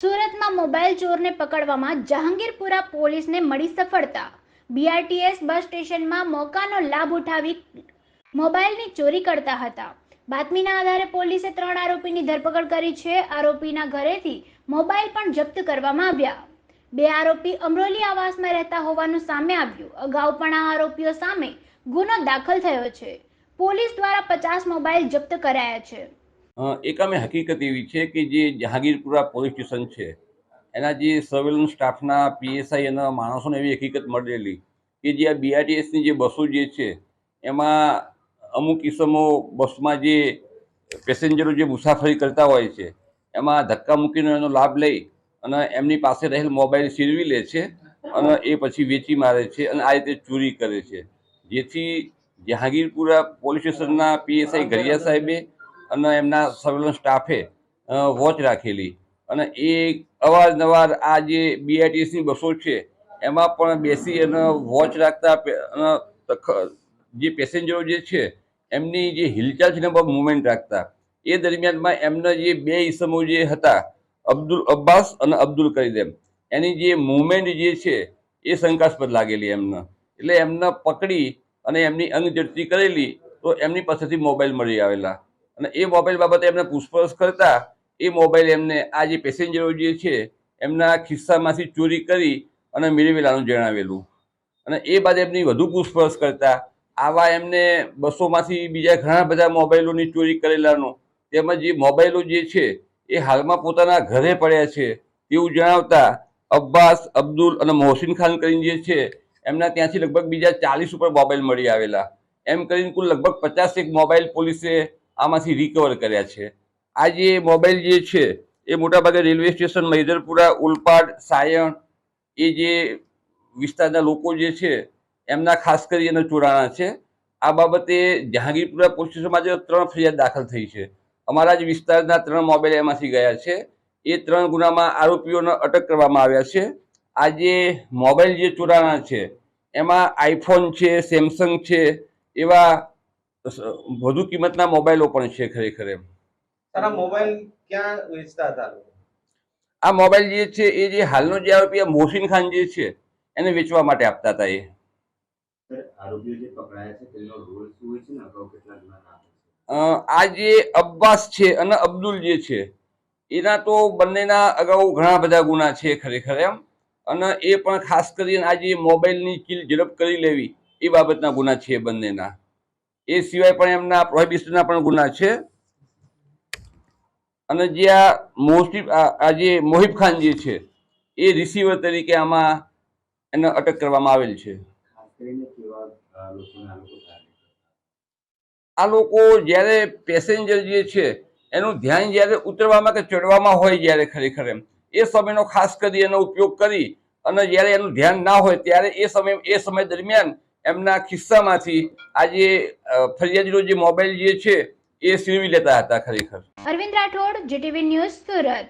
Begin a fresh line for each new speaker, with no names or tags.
સુરતમાં મોબાઈલ ચોરને પકડવામાં જહાંગીરપુરા પોલીસને મળી સફળતા. બીઆરટીએસ બસ સ્ટેશનમાં મોકાનો લાભ ઉઠાવી મોબાઈલની ચોરી કરતા હતા. બાતમીના આધારે પોલીસે ત્રણ આરોપીની ધરપકડ કરી છે. આરોપીના ઘરેથી મોબાઈલ પણ જપ્ત કરવામાં આવ્યા. બે આરોપી અમરોલી આવાસમાં રહેતા હોવાનું સામે આવ્યું. અગાઉ પણ આ આરોપીઓ સામે ગુનો દાખલ થયો છે. પોલીસ દ્વારા પચાસ મોબાઈલ જપ્ત કરાયા છે.
અ, એક અમે હકીકત એવી છે કે જે જહાંગીરપુરા પોલીસ સ્ટેશન છે એના જે સર્વેલન્સ સ્ટાફના પીએસઆઈ અને માણસોને એવી હકીકત મળેલી કે જે આ બીઆરટીએસની જે બસો જે છે એમાં અમુક કિસ્મો બસમાં જે પેસેન્જરો જે મુસાફરી કરતા હોય છે એમાં ધક્કા મૂકીને એનો લાભ લઈ અને એમની પાસે રહેલ મોબાઈલ સિરવી લે છે અને એ પછી વેચી મારે છે અને આ રીતે ચોરી કરે છે. જેથી જહાંગીરપુરા પોલીસ સ્ટેશનના પીએસઆઈ ગરિયા સાહેબે અને એમના સર્વેલન્સ સ્ટાફે વોચ રાખેલી. અને એ અવારનવાર આ જે બીઆઈટીસી બસો છે, એમાં પણ બેસી અને વોચ રાખતા જે પેસેન્જરો જે છે, એમની જે હિલચાલ છે ને મુવમેન્ટ રાખતા. એ દરમિયાનમાં એમના જે બે ઈસમો જે હતા, અબ્દુલ અબ્બાસ અને અબ્દુલ કરીદેમ, એની જે મુવમેન્ટ જે છે, એ શંકાસ્પદ લાગેલી એમને. એટલે એમને પકડી અને એમની અંગઝડતી કરેલી, તો એમની પાસેથી મોબાઈલ મળી આવેલા. અને એ મોબાઈલ બાબતે એમને પૂછપરછ કરતા એ મોબાઈલ એમને, આ જે પેસેન્જરો જે છે, એમના ખિસ્સામાંથી ચોરી કરી અને મેળવેલાનું જણાવેલું. અને એ બાદ એમની વધુ પૂછપરછ કરતા, આવા એમને બસોમાંથી બીજા ઘણા બધા મોબાઈલોની ચોરી કરેલાનો, તેમજ એ મોબાઈલો જે છે, એ હાલમાં પોતાના ઘરે પડ્યા છે, તેવું જણાવતા અબ્બાસ, અબ્દુલ અને મોહસિન ખાન કરીને જે છે, એમના ત્યાંથી લગભગ બીજા ચાલીસ ઉપર મોબાઈલ મળી આવેલા. એમ કરીને કુલ લગભગ પચાસેક મોબાઈલ પોલીસે આમાંથી રિકવર કર્યા છે. આ જે મોબાઈલ જે છે, એ મોટાભાગે રેલવે સ્ટેશન મૈદરપુરા ઉલપાડ, સાયણ, એ જે વિસ્તારના લોકો જે છે, એમના ખાસ કરી એના ચોરાણા છે. આ બાબતે જહાંગીરપુરા પોલીસ સ્ટેશનમાં જે ત્રણ ફરિયાદ દાખલ થઈ છે. અમારા જ વિસ્તારના ત્રણ મોબાઈલ એમાંથી ગયા છે. એ ત્રણ ગુનામાં આરોપીઓને અટક કરવામાં આવ્યા છે. આ જે મોબાઈલ જે ચોરાણા છે, એમાં આઈફોન છે સેમસંગ છે, એવા વધુ કિંમતના મોબાઈલો પણ છે ખરેખર એમ.
તારા મોબાઈલ ક્યાં વેચતા હતા?
આ મોબાઈલ જે છે એ જે હાલનો જે આરોપી મોહસિન ખાન જે છે એને વેચવા માટે આપતા હતા એ. આ જે અબ્બાસ છે અને અબ્દુલ જે છે એના તો બંનેના અગાઉ ઘણા બધા ગુના છે ખરેખર એમ. અને એ પણ ખાસ કરીને આ જે મોબાઈલની કિલ ઝડપ કરી લેવી એ બાબતના ગુના છે બંનેના. એ સિવાય પણ એમના પ્રોહિબિશનના પણ ગુના છે. અને જે આ મોસ્ટી આ જે મોહિબ ખાન જે છે એ રિસીવર તરીકે આમાં એને અટક કરવામાં આવેલ છે.
આ લોકો
જ્યારે પેસેન્જર જે છે એનું ધ્યાન જ્યારે ઉતરવામાં કે ચડવામાં હોય જ્યારે ખરેખર એમ એ સમયનો ખાસ કરી એનો ઉપયોગ કરી અને જ્યારે એનું ધ્યાન ના હોય ત્યારે એ સમય એ સમય દરમિયાન એમના ખિસ્સામાંથી આજે ફરિયાદીનો જે મોબાઈલ જે છે, એ સીરવી લેતા હતા ખરેખર.
Arvind Rathod, GTV news Surat.